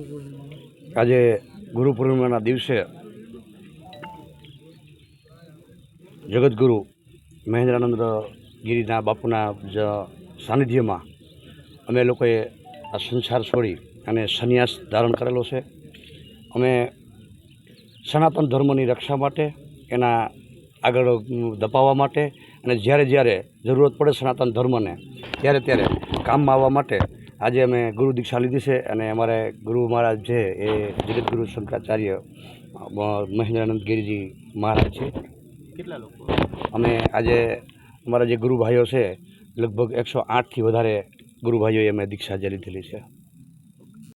આજે ગુરુ પૂર્ણિમાના દિવસે જગદગુરુ મહેન્દ્રાનંદ ગિરિના બાપુના જ સાનિધ્યમાં અમે લોકોએ આ સંસાર છોડી અને સંન્યાસ ધારણ કરેલો છે. અમે સનાતન ધર્મની રક્ષા માટે, એના આગળ દપાવવા માટે અને જ્યારે જ્યારે જરૂરત પડે સનાતન ધર્મને, ત્યારે ત્યારે કામમાં આવવા માટે આજે અમે ગુરુ દીક્ષા લીધી છે અને અમારે ગુરુ મહારાજ છે એ જગતગુરુ શંકરાચાર્ય મહેન્દ્રાનંદ ગિરિજી મહારાજ છે. કેટલા લોકો? અમે આજે અમારા જે ગુરુભાઈઓ છે લગભગ એકસો આઠથી વધારે ગુરુભાઈઓએ અમે દીક્ષા જે લીધેલી છે.